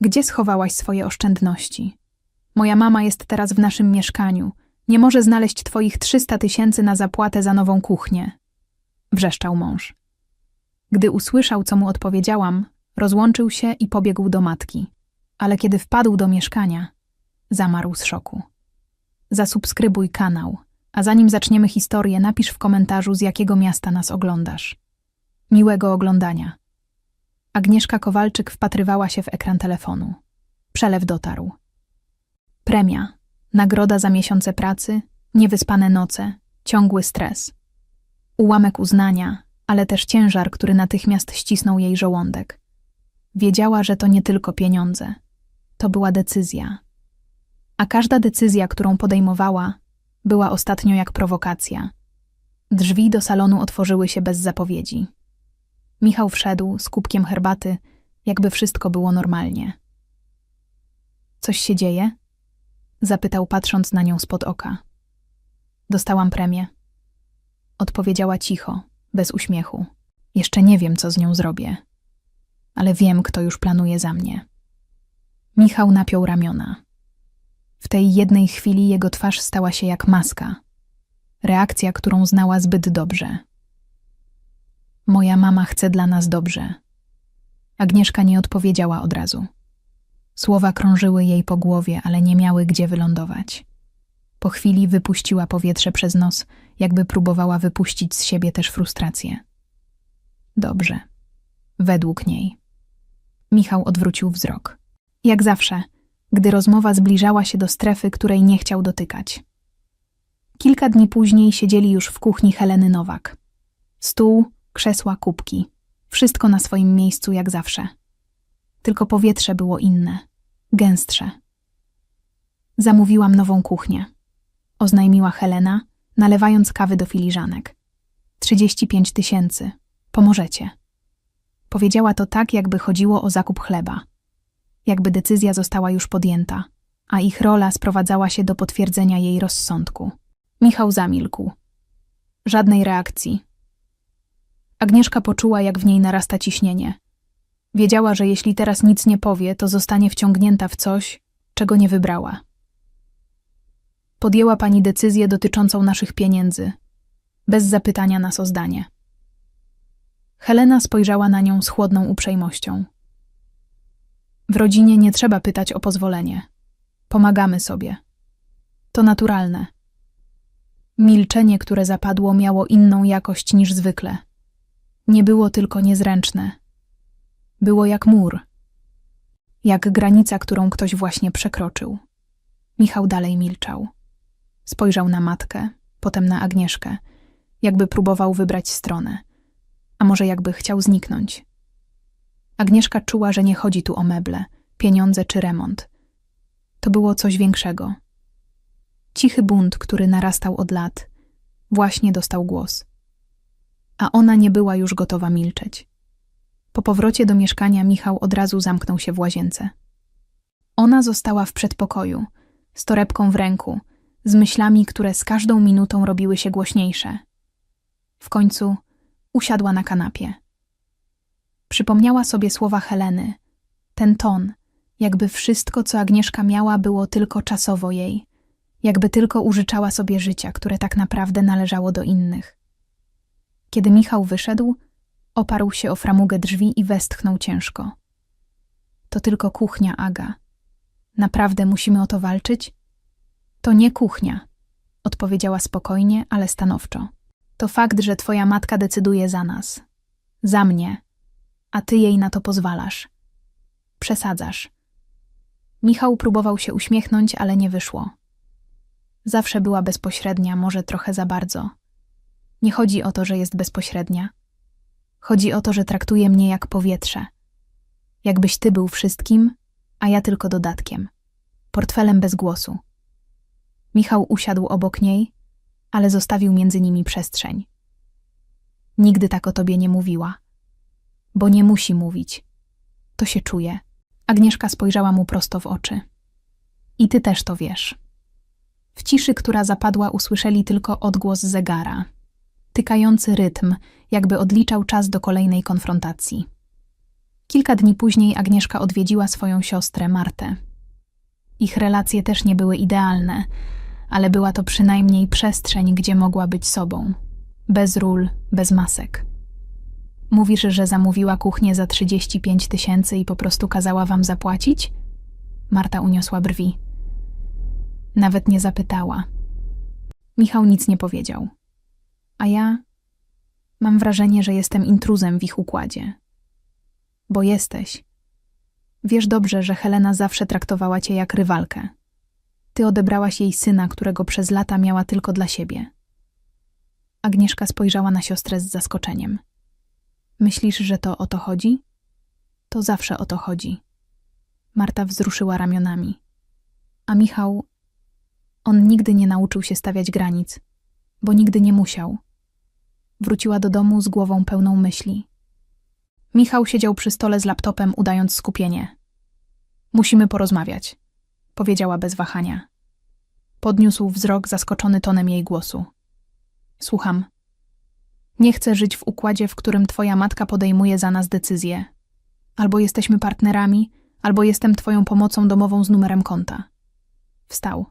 Gdzie schowałaś swoje oszczędności? Moja mama jest teraz w naszym mieszkaniu. Nie może znaleźć twoich 300 tysięcy na zapłatę za nową kuchnię. Wrzeszczał mąż. Gdy usłyszał, co mu odpowiedziałam, rozłączył się i pobiegł do matki. Ale kiedy wpadł do mieszkania, zamarł z szoku. Zasubskrybuj kanał, a zanim zaczniemy historię, napisz w komentarzu, z jakiego miasta nas oglądasz. Miłego oglądania. Agnieszka Kowalczyk wpatrywała się w ekran telefonu. Przelew dotarł. Premia, nagroda za miesiące pracy, niewyspane noce, ciągły stres. Ułamek uznania, ale też ciężar, który natychmiast ścisnął jej żołądek. Wiedziała, że to nie tylko pieniądze. To była decyzja. A każda decyzja, którą podejmowała, była ostatnio jak prowokacja. Drzwi do salonu otworzyły się bez zapowiedzi. Michał wszedł z kubkiem herbaty, jakby wszystko było normalnie. Coś się dzieje? Zapytał, patrząc na nią spod oka. Dostałam premię. Odpowiedziała cicho, bez uśmiechu. Jeszcze nie wiem, co z nią zrobię, ale wiem, kto już planuje za mnie. Michał napiął ramiona. W tej jednej chwili jego twarz stała się jak maska. Reakcja, którą znała zbyt dobrze. Moja mama chce dla nas dobrze. Agnieszka nie odpowiedziała od razu. Słowa krążyły jej po głowie, ale nie miały gdzie wylądować. Po chwili wypuściła powietrze przez nos, jakby próbowała wypuścić z siebie też frustrację. Dobrze. Według niej. Michał odwrócił wzrok. Jak zawsze, gdy rozmowa zbliżała się do strefy, której nie chciał dotykać. Kilka dni później siedzieli już w kuchni Heleny Nowak. Stół, krzesła, kubki. Wszystko na swoim miejscu jak zawsze. Tylko powietrze było inne, gęstsze. Zamówiłam nową kuchnię, oznajmiła Helena, nalewając kawy do filiżanek. Trzydzieści pięć tysięcy. Pomożecie. Powiedziała to tak, jakby chodziło o zakup chleba. Jakby decyzja została już podjęta, a ich rola sprowadzała się do potwierdzenia jej rozsądku. Michał zamilkł. Żadnej reakcji. Agnieszka poczuła, jak w niej narasta ciśnienie. Wiedziała, że jeśli teraz nic nie powie, to zostanie wciągnięta w coś, czego nie wybrała. Podjęła pani decyzję dotyczącą naszych pieniędzy, bez zapytania nas o zdanie. Helena spojrzała na nią z chłodną uprzejmością. W rodzinie nie trzeba pytać o pozwolenie. Pomagamy sobie. To naturalne. Milczenie, które zapadło, miało inną jakość niż zwykle. Nie było tylko niezręczne. Było jak mur. Jak granica, którą ktoś właśnie przekroczył. Michał dalej milczał. Spojrzał na matkę, potem na Agnieszkę, jakby próbował wybrać stronę, a może jakby chciał zniknąć. Agnieszka czuła, że nie chodzi tu o meble, pieniądze czy remont. To było coś większego. Cichy bunt, który narastał od lat, właśnie dostał głos. A ona nie była już gotowa milczeć. Po powrocie do mieszkania Michał od razu zamknął się w łazience. Ona została w przedpokoju, z torebką w ręku, z myślami, które z każdą minutą robiły się głośniejsze. W końcu usiadła na kanapie. Przypomniała sobie słowa Heleny, ten ton, jakby wszystko, co Agnieszka miała, było tylko czasowo jej, jakby tylko użyczała sobie życia, które tak naprawdę należało do innych. Kiedy Michał wyszedł, oparł się o framugę drzwi i westchnął ciężko. To tylko kuchnia, Aga. Naprawdę musimy o to walczyć? To nie kuchnia, odpowiedziała spokojnie, ale stanowczo. To fakt, że twoja matka decyduje za nas. Za mnie. A ty jej na to pozwalasz. Przesadzasz. Michał próbował się uśmiechnąć, ale nie wyszło. Zawsze była bezpośrednia, może trochę za bardzo. Nie chodzi o to, że jest bezpośrednia. Chodzi o to, że traktuje mnie jak powietrze. Jakbyś ty był wszystkim, a ja tylko dodatkiem. Portfelem bez głosu. Michał usiadł obok niej, ale zostawił między nimi przestrzeń. Nigdy tak o tobie nie mówiła. Bo nie musi mówić. To się czuje. Agnieszka spojrzała mu prosto w oczy. I ty też to wiesz. W ciszy, która zapadła, usłyszeli tylko odgłos zegara, tykający rytm, jakby odliczał czas do kolejnej konfrontacji. Kilka dni później Agnieszka odwiedziła swoją siostrę Martę. Ich relacje też nie były idealne, ale była to przynajmniej przestrzeń, gdzie mogła być sobą. Bez ról, bez masek. Mówisz, że zamówiła kuchnię za 35 tysięcy i po prostu kazała wam zapłacić? Marta uniosła brwi. Nawet nie zapytała. Michał nic nie powiedział. A ja mam wrażenie, że jestem intruzem w ich układzie. Bo jesteś. Wiesz dobrze, że Helena zawsze traktowała cię jak rywalkę. Ty odebrałaś jej syna, którego przez lata miała tylko dla siebie. Agnieszka spojrzała na siostrę z zaskoczeniem. Myślisz, że to o to chodzi? To zawsze o to chodzi. Marta wzruszyła ramionami. A Michał, on nigdy nie nauczył się stawiać granic, bo nigdy nie musiał. Wróciła do domu z głową pełną myśli. Michał siedział przy stole z laptopem, udając skupienie. Musimy porozmawiać, powiedziała bez wahania. Podniósł wzrok zaskoczony tonem jej głosu. Słucham. Nie chcę żyć w układzie, w którym twoja matka podejmuje za nas decyzje. Albo jesteśmy partnerami, albo jestem twoją pomocą domową z numerem konta. Wstał.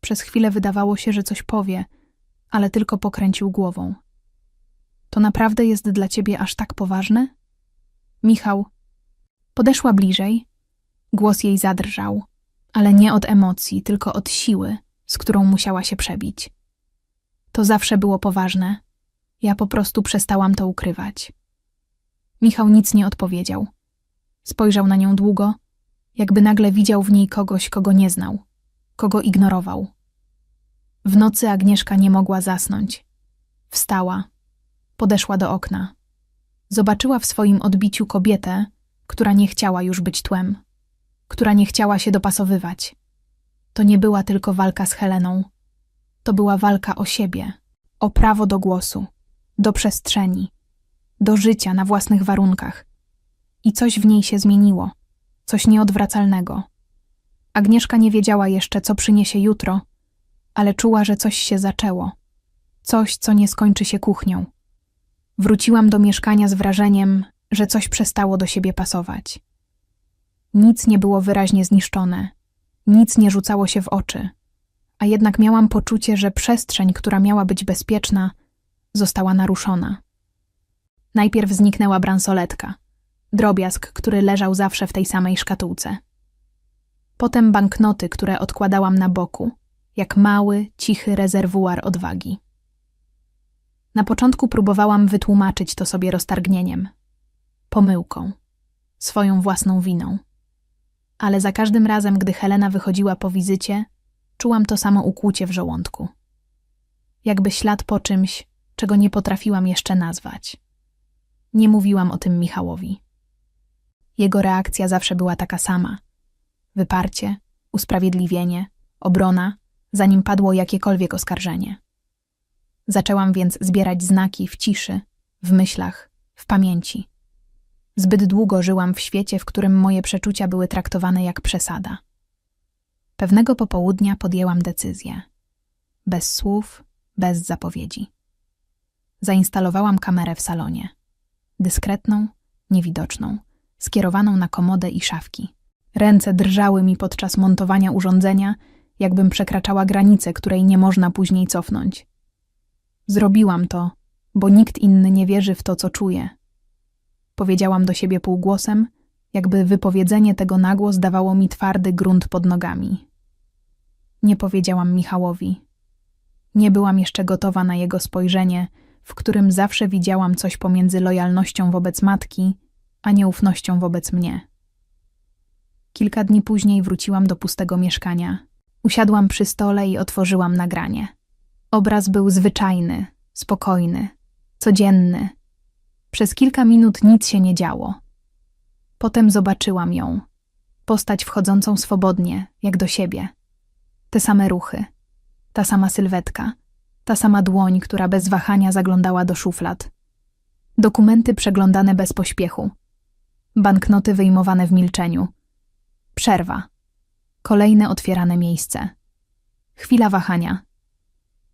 Przez chwilę wydawało się, że coś powie, ale tylko pokręcił głową. To naprawdę jest dla ciebie aż tak poważne? Michał. Podeszła bliżej. Głos jej zadrżał, ale nie od emocji, tylko od siły, z którą musiała się przebić. To zawsze było poważne. Ja po prostu przestałam to ukrywać. Michał nic nie odpowiedział. Spojrzał na nią długo, jakby nagle widział w niej kogoś, kogo nie znał, kogo ignorował. W nocy Agnieszka nie mogła zasnąć. Wstała, podeszła do okna. Zobaczyła w swoim odbiciu kobietę, która nie chciała już być tłem, która nie chciała się dopasowywać. To nie była tylko walka z Heleną, to była walka o siebie, o prawo do głosu, do przestrzeni, do życia na własnych warunkach. I coś w niej się zmieniło, coś nieodwracalnego. Agnieszka nie wiedziała jeszcze, co przyniesie jutro, ale czuła, że coś się zaczęło. Coś, co nie skończy się kuchnią. Wróciłam do mieszkania z wrażeniem, że coś przestało do siebie pasować. Nic nie było wyraźnie zniszczone, nic nie rzucało się w oczy, a jednak miałam poczucie, że przestrzeń, która miała być bezpieczna, została naruszona. Najpierw zniknęła bransoletka, drobiazg, który leżał zawsze w tej samej szkatułce. Potem banknoty, które odkładałam na boku, jak mały, cichy rezerwuar odwagi. Na początku próbowałam wytłumaczyć to sobie roztargnieniem, pomyłką, swoją własną winą. Ale za każdym razem, gdy Helena wychodziła po wizycie, czułam to samo ukłucie w żołądku. Jakby ślad po czymś, czego nie potrafiłam jeszcze nazwać. Nie mówiłam o tym Michałowi. Jego reakcja zawsze była taka sama: wyparcie, usprawiedliwienie, obrona, zanim padło jakiekolwiek oskarżenie. Zaczęłam więc zbierać znaki w ciszy, w myślach, w pamięci. Zbyt długo żyłam w świecie, w którym moje przeczucia były traktowane jak przesada. Pewnego popołudnia podjęłam decyzję. Bez słów, bez zapowiedzi. Zainstalowałam kamerę w salonie. Dyskretną, niewidoczną, skierowaną na komodę i szafki. Ręce drżały mi podczas montowania urządzenia, jakbym przekraczała granicę, której nie można później cofnąć. Zrobiłam to, bo nikt inny nie wierzy w to, co czuję. Powiedziałam do siebie półgłosem, jakby wypowiedzenie tego nagłos dawało mi twardy grunt pod nogami. Nie powiedziałam Michałowi. Nie byłam jeszcze gotowa na jego spojrzenie, w którym zawsze widziałam coś pomiędzy lojalnością wobec matki, a nieufnością wobec mnie. Kilka dni później wróciłam do pustego mieszkania. Usiadłam przy stole i otworzyłam nagranie. Obraz był zwyczajny, spokojny, codzienny. Przez kilka minut nic się nie działo. Potem zobaczyłam ją. Postać wchodzącą swobodnie, jak do siebie. Te same ruchy, ta sama sylwetka, ta sama dłoń, która bez wahania zaglądała do szuflad. Dokumenty przeglądane bez pośpiechu. Banknoty wyjmowane w milczeniu. Przerwa. Kolejne otwierane miejsce. Chwila wahania.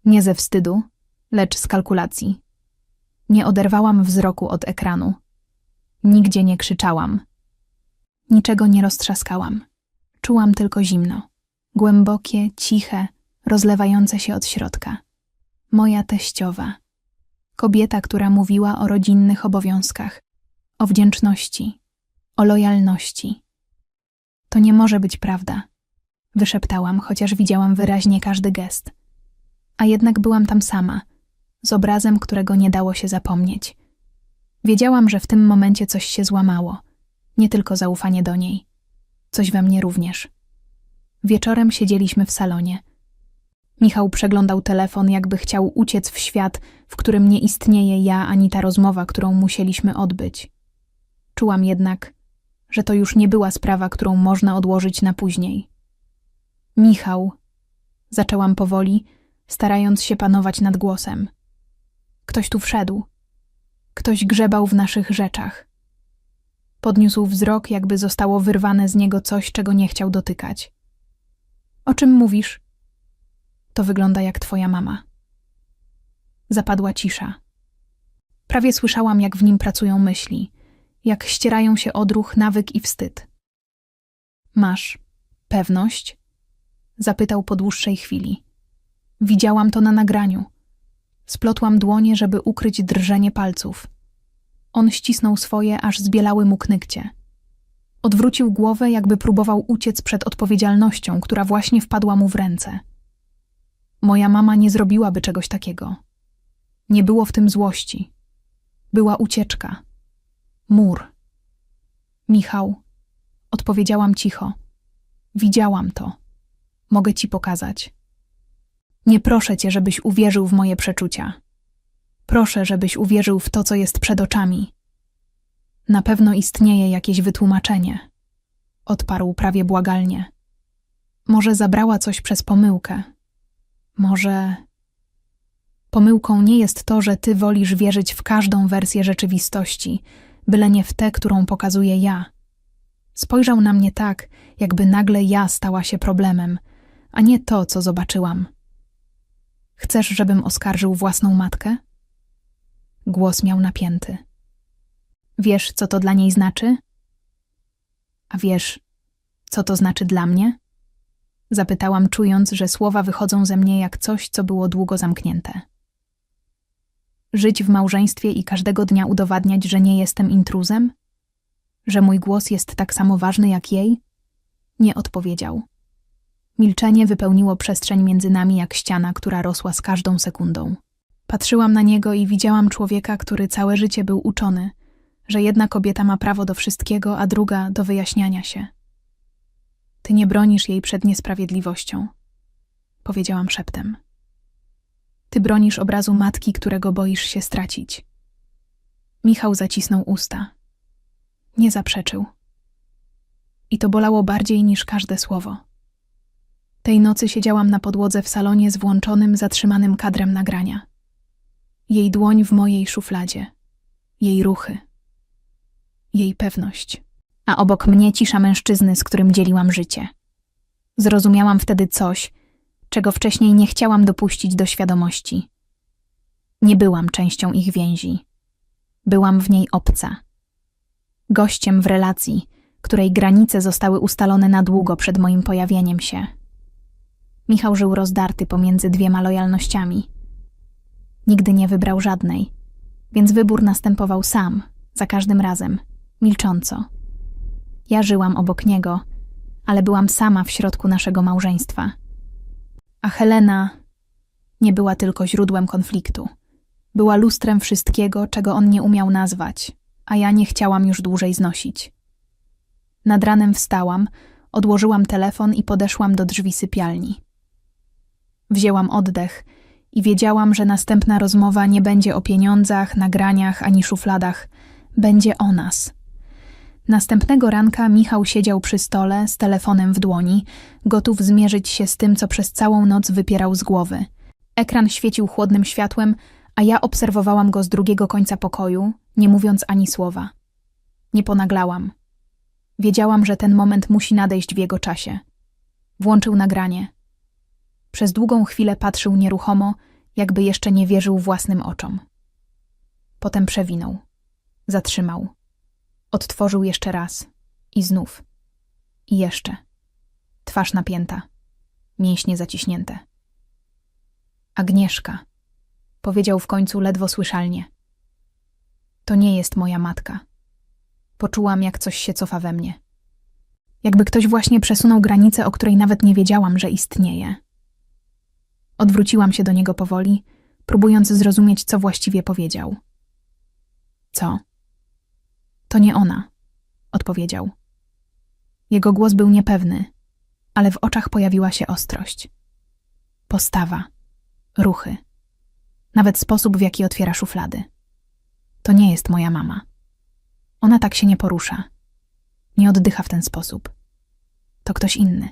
Nie ze wstydu, lecz z kalkulacji. Nie oderwałam wzroku od ekranu. Nigdzie nie krzyczałam. Niczego nie roztrzaskałam. Czułam tylko zimno. Głębokie, ciche, rozlewające się od środka. Moja teściowa. Kobieta, która mówiła o rodzinnych obowiązkach, o wdzięczności, o lojalności. To nie może być prawda, wyszeptałam, chociaż widziałam wyraźnie każdy gest. A jednak byłam tam sama, z obrazem, którego nie dało się zapomnieć. Wiedziałam, że w tym momencie coś się złamało, nie tylko zaufanie do niej, coś we mnie również. Wieczorem siedzieliśmy w salonie. Michał przeglądał telefon, jakby chciał uciec w świat, w którym nie istnieje ja ani ta rozmowa, którą musieliśmy odbyć. Czułam jednak, że to już nie była sprawa, którą można odłożyć na później. Michał, zaczęłam powoli, starając się panować nad głosem. Ktoś tu wszedł. Ktoś grzebał w naszych rzeczach. Podniósł wzrok, jakby zostało wyrwane z niego coś, czego nie chciał dotykać. O czym mówisz? To wygląda jak twoja mama. Zapadła cisza. Prawie słyszałam, jak w nim pracują myśli, jak ścierają się odruch, nawyk i wstyd. Masz pewność? Zapytał po dłuższej chwili. Widziałam to na nagraniu. Splotłam dłonie, żeby ukryć drżenie palców. On ścisnął swoje, aż zbielały mu knykcie. Odwrócił głowę, jakby próbował uciec przed odpowiedzialnością, która właśnie wpadła mu w ręce. Moja mama nie zrobiłaby czegoś takiego. Nie było w tym złości. Była ucieczka. Mur. Michał, odpowiedziałam cicho. Widziałam to. Mogę ci pokazać. Nie proszę cię, żebyś uwierzył w moje przeczucia. Proszę, żebyś uwierzył w to, co jest przed oczami. Na pewno istnieje jakieś wytłumaczenie. Odparł prawie błagalnie. Może zabrała coś przez pomyłkę. Może. Pomyłką nie jest to, że ty wolisz wierzyć w każdą wersję rzeczywistości, byle nie w tę, którą pokazuję ja. Spojrzał na mnie tak, jakby nagle ja stała się problemem, a nie to, co zobaczyłam. Chcesz, żebym oskarżył własną matkę? Głos miał napięty. Wiesz, co to dla niej znaczy? A wiesz, co to znaczy dla mnie? Zapytałam, czując, że słowa wychodzą ze mnie jak coś, co było długo zamknięte. Żyć w małżeństwie i każdego dnia udowadniać, że nie jestem intruzem? Że mój głos jest tak samo ważny jak jej? Nie odpowiedział. Milczenie wypełniło przestrzeń między nami jak ściana, która rosła z każdą sekundą. Patrzyłam na niego i widziałam człowieka, który całe życie był uczony, że jedna kobieta ma prawo do wszystkiego, a druga do wyjaśniania się. Ty nie bronisz jej przed niesprawiedliwością, powiedziałam szeptem. Ty bronisz obrazu matki, którego boisz się stracić. Michał zacisnął usta. Nie zaprzeczył. I to bolało bardziej niż każde słowo. Tej nocy siedziałam na podłodze w salonie z włączonym, zatrzymanym kadrem nagrania. Jej dłoń w mojej szufladzie, jej ruchy, jej pewność, a obok mnie cisza mężczyzny, z którym dzieliłam życie. Zrozumiałam wtedy coś, czego wcześniej nie chciałam dopuścić do świadomości. Nie byłam częścią ich więzi. Byłam w niej obca. Gościem w relacji, której granice zostały ustalone na długo przed moim pojawieniem się. Michał żył rozdarty pomiędzy dwiema lojalnościami. Nigdy nie wybrał żadnej, więc wybór następował sam, za każdym razem, milcząco. Ja żyłam obok niego, ale byłam sama w środku naszego małżeństwa. A Helena nie była tylko źródłem konfliktu. Była lustrem wszystkiego, czego on nie umiał nazwać, a ja nie chciałam już dłużej znosić. Nad ranem wstałam, odłożyłam telefon i podeszłam do drzwi sypialni. Wzięłam oddech i wiedziałam, że następna rozmowa nie będzie o pieniądzach, nagraniach ani szufladach, będzie o nas. Następnego ranka Michał siedział przy stole z telefonem w dłoni, gotów zmierzyć się z tym, co przez całą noc wypierał z głowy. Ekran świecił chłodnym światłem, a ja obserwowałam go z drugiego końca pokoju, nie mówiąc ani słowa. Nie ponaglałam. Wiedziałam, że ten moment musi nadejść w jego czasie. Włączył nagranie. Przez długą chwilę patrzył nieruchomo, jakby jeszcze nie wierzył własnym oczom. Potem przewinął. Zatrzymał. Odtworzył jeszcze raz. I znów. I jeszcze. Twarz napięta. Mięśnie zaciśnięte. Agnieszka. Powiedział w końcu ledwo słyszalnie. To nie jest moja matka. Poczułam, jak coś się cofa we mnie. Jakby ktoś właśnie przesunął granicę, o której nawet nie wiedziałam, że istnieje. Odwróciłam się do niego powoli, próbując zrozumieć, co właściwie powiedział. Co? To nie ona, odpowiedział. Jego głos był niepewny, ale w oczach pojawiła się ostrość. Postawa, ruchy, nawet sposób, w jaki otwiera szuflady. To nie jest moja mama. Ona tak się nie porusza. Nie oddycha w ten sposób. To ktoś inny.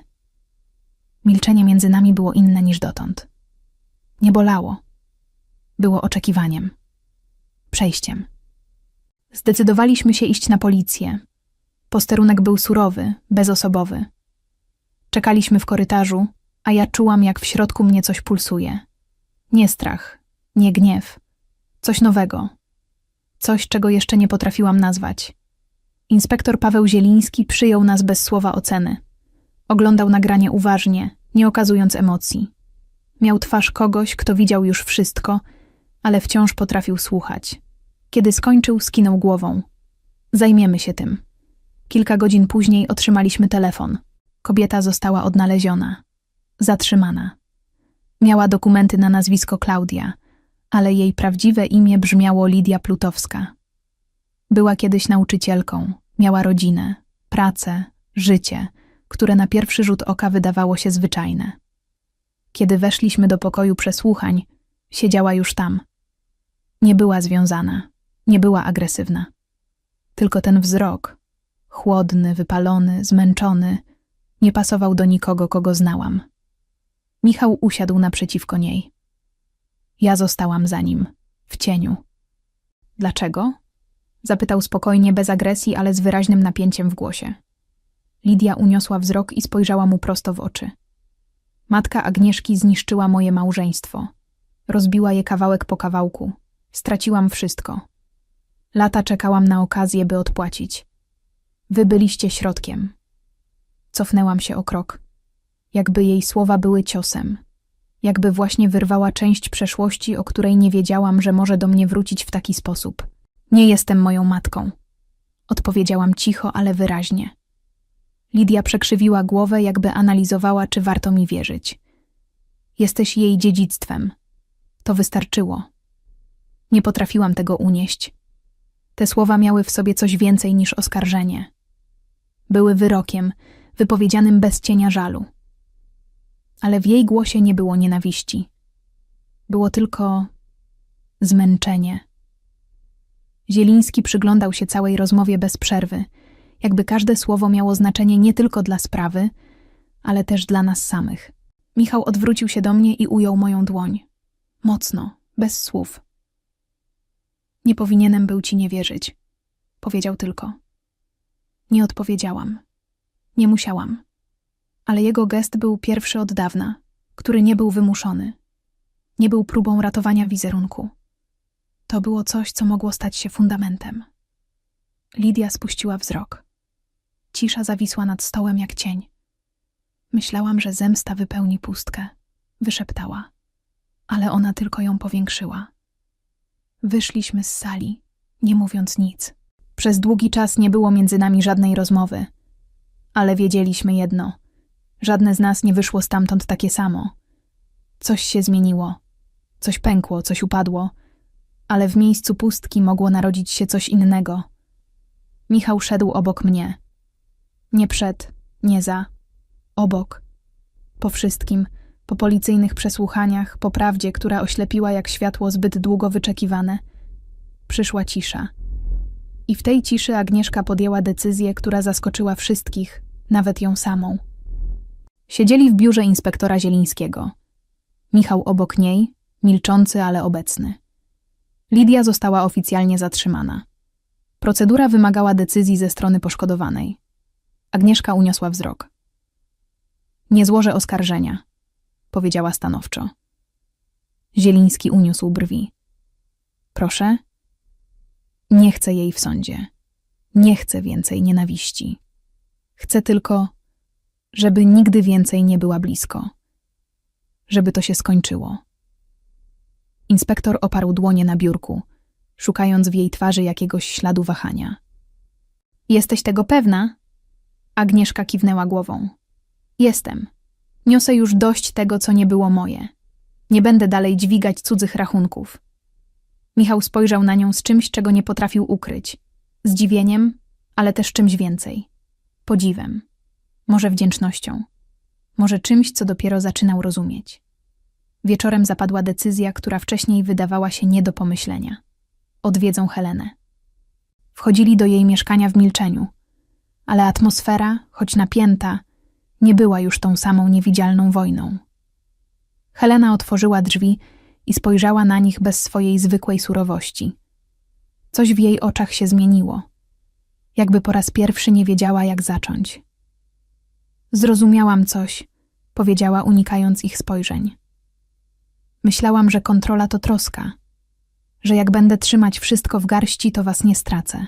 Milczenie między nami było inne niż dotąd. Nie bolało. Było oczekiwaniem. Przejściem. Zdecydowaliśmy się iść na policję. Posterunek był surowy, bezosobowy. Czekaliśmy w korytarzu, a ja czułam, jak w środku mnie coś pulsuje. Nie strach, nie gniew. Coś nowego. Coś, czego jeszcze nie potrafiłam nazwać. Inspektor Paweł Zieliński przyjął nas bez słowa oceny. Oglądał nagranie uważnie, nie okazując emocji. Miał twarz kogoś, kto widział już wszystko, ale wciąż potrafił słuchać. Kiedy skończył, skinął głową. Zajmiemy się tym. Kilka godzin później otrzymaliśmy telefon. Kobieta została odnaleziona. Zatrzymana. Miała dokumenty na nazwisko Klaudia, ale jej prawdziwe imię brzmiało Lidia Plutowska. Była kiedyś nauczycielką, miała rodzinę, pracę, życie, które na pierwszy rzut oka wydawało się zwyczajne. Kiedy weszliśmy do pokoju przesłuchań, siedziała już tam. Nie była związana, nie była agresywna. Tylko ten wzrok, chłodny, wypalony, zmęczony, nie pasował do nikogo, kogo znałam. Michał usiadł naprzeciwko niej. Ja zostałam za nim, w cieniu. Dlaczego? Zapytał spokojnie, bez agresji, ale z wyraźnym napięciem w głosie. Lidia uniosła wzrok i spojrzała mu prosto w oczy. Matka Agnieszki zniszczyła moje małżeństwo. Rozbiła je kawałek po kawałku. Straciłam wszystko. Lata czekałam na okazję, by odpłacić. Wy byliście środkiem. Cofnęłam się o krok. Jakby jej słowa były ciosem. Jakby właśnie wyrwała część przeszłości, o której nie wiedziałam, że może do mnie wrócić w taki sposób. Nie jestem moją matką. Odpowiedziałam cicho, ale wyraźnie. Lidia przekrzywiła głowę, jakby analizowała, czy warto mi wierzyć. Jesteś jej dziedzictwem. To wystarczyło. Nie potrafiłam tego unieść. Te słowa miały w sobie coś więcej niż oskarżenie. Były wyrokiem, wypowiedzianym bez cienia żalu. Ale w jej głosie nie było nienawiści. Było tylko zmęczenie. Zieliński przyglądał się całej rozmowie bez przerwy, jakby każde słowo miało znaczenie nie tylko dla sprawy, ale też dla nas samych. Michał odwrócił się do mnie i ujął moją dłoń. Mocno, bez słów. Nie powinienem był ci nie wierzyć, powiedział tylko. Nie odpowiedziałam. Nie musiałam. Ale jego gest był pierwszy od dawna, który nie był wymuszony. Nie był próbą ratowania wizerunku. To było coś, co mogło stać się fundamentem. Lidia spuściła wzrok. Cisza zawisła nad stołem jak cień. Myślałam, że zemsta wypełni pustkę. Wyszeptała. Ale ona tylko ją powiększyła. Wyszliśmy z sali, nie mówiąc nic. Przez długi czas nie było między nami żadnej rozmowy. Ale wiedzieliśmy jedno. Żadne z nas nie wyszło stamtąd takie samo. Coś się zmieniło. Coś pękło, coś upadło. Ale w miejscu pustki mogło narodzić się coś innego. Michał szedł obok mnie. Nie przed, nie za. Obok. Po wszystkim, po policyjnych przesłuchaniach, po prawdzie, która oślepiła jak światło zbyt długo wyczekiwane, przyszła cisza. I w tej ciszy Agnieszka podjęła decyzję, która zaskoczyła wszystkich, nawet ją samą. Siedzieli w biurze inspektora Zielińskiego. Michał obok niej, milczący, ale obecny. Lidia została oficjalnie zatrzymana. Procedura wymagała decyzji ze strony poszkodowanej. Agnieszka uniosła wzrok. Nie złożę oskarżenia, powiedziała stanowczo. Zieliński uniósł brwi. Proszę? Nie chcę jej w sądzie. Nie chcę więcej nienawiści. Chcę tylko, żeby nigdy więcej nie była blisko. Żeby to się skończyło. Inspektor oparł dłonie na biurku, szukając w jej twarzy jakiegoś śladu wahania. Jesteś tego pewna? Agnieszka kiwnęła głową. Jestem. Niosę już dość tego, co nie było moje. Nie będę dalej dźwigać cudzych rachunków. Michał spojrzał na nią z czymś, czego nie potrafił ukryć. Zdziwieniem, ale też czymś więcej. Podziwem. Może wdzięcznością. Może czymś, co dopiero zaczynał rozumieć. Wieczorem zapadła decyzja, która wcześniej wydawała się nie do pomyślenia. Odwiedzą Helenę. Wchodzili do jej mieszkania w milczeniu, ale atmosfera, choć napięta, nie była już tą samą niewidzialną wojną. Helena otworzyła drzwi i spojrzała na nich bez swojej zwykłej surowości. Coś w jej oczach się zmieniło. Jakby po raz pierwszy nie wiedziała, jak zacząć. Zrozumiałam coś, powiedziała, unikając ich spojrzeń. Myślałam, że kontrola to troska, że jak będę trzymać wszystko w garści, to was nie stracę.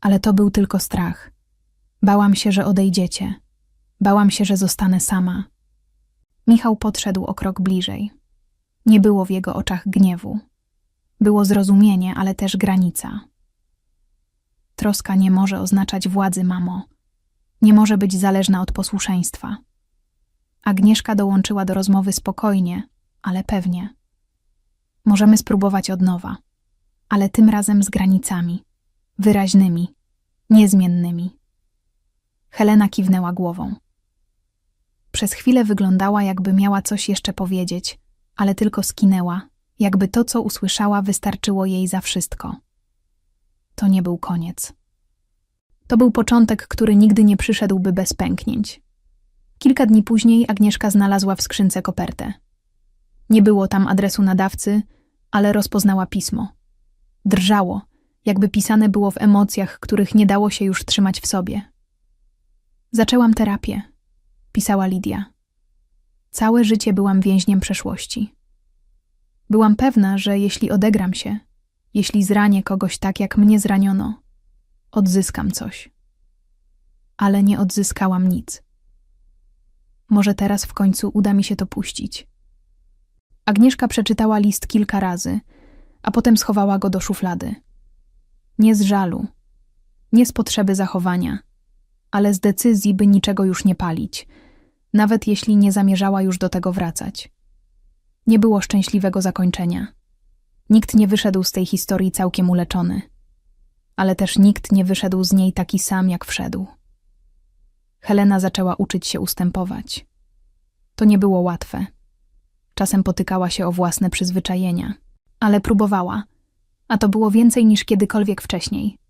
Ale to był tylko strach. Bałam się, że odejdziecie. Bałam się, że zostanę sama. Michał podszedł o krok bliżej. Nie było w jego oczach gniewu. Było zrozumienie, ale też granica. Troska nie może oznaczać władzy, mamo. Nie może być zależna od posłuszeństwa. Agnieszka dołączyła do rozmowy spokojnie, ale pewnie. Możemy spróbować od nowa, ale tym razem z granicami, wyraźnymi, niezmiennymi. Helena kiwnęła głową. Przez chwilę wyglądała, jakby miała coś jeszcze powiedzieć, ale tylko skinęła, jakby to, co usłyszała, wystarczyło jej za wszystko. To nie był koniec. To był początek, który nigdy nie przyszedłby bez pęknięć. Kilka dni później Agnieszka znalazła w skrzynce kopertę. Nie było tam adresu nadawcy, ale rozpoznała pismo. Drżało, jakby pisane było w emocjach, których nie dało się już trzymać w sobie. Zaczęłam terapię, pisała Lidia. Całe życie byłam więźniem przeszłości. Byłam pewna, że jeśli odegram się, jeśli zranię kogoś tak, jak mnie zraniono, odzyskam coś. Ale nie odzyskałam nic. Może teraz w końcu uda mi się to puścić. Agnieszka przeczytała list kilka razy, a potem schowała go do szuflady. Nie z żalu, nie z potrzeby zachowania, ale z decyzji, by niczego już nie palić, nawet jeśli nie zamierzała już do tego wracać. Nie było szczęśliwego zakończenia. Nikt nie wyszedł z tej historii całkiem uleczony, ale też nikt nie wyszedł z niej taki sam, jak wszedł. Helena zaczęła uczyć się ustępować. To nie było łatwe. Czasem potykała się o własne przyzwyczajenia, ale próbowała, a to było więcej niż kiedykolwiek wcześniej.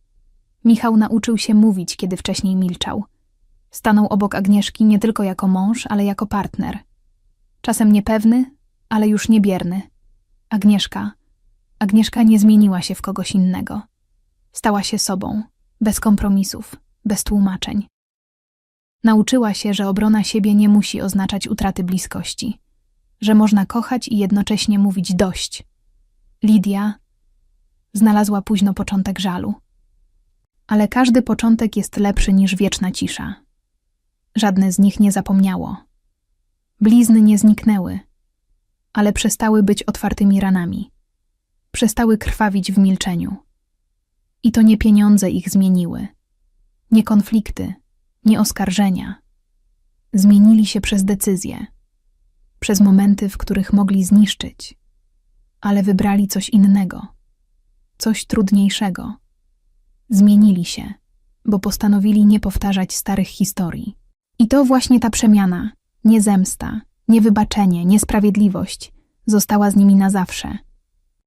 Michał nauczył się mówić, kiedy wcześniej milczał. Stanął obok Agnieszki nie tylko jako mąż, ale jako partner. Czasem niepewny, ale już niebierny. Agnieszka. Agnieszka nie zmieniła się w kogoś innego. Stała się sobą, bez kompromisów, bez tłumaczeń. Nauczyła się, że obrona siebie nie musi oznaczać utraty bliskości, że można kochać i jednocześnie mówić dość. Lidia znalazła późno początek żalu. Ale każdy początek jest lepszy niż wieczna cisza. Żadne z nich nie zapomniało. Blizny nie zniknęły, ale przestały być otwartymi ranami. Przestały krwawić w milczeniu. I to nie pieniądze ich zmieniły, nie konflikty, nie oskarżenia. Zmienili się przez decyzje, przez momenty, w których mogli zniszczyć, ale wybrali coś innego, coś trudniejszego. Zmienili się, bo postanowili nie powtarzać starych historii. I to właśnie ta przemiana, nie zemsta, nie wybaczenie, niesprawiedliwość, została z nimi na zawsze –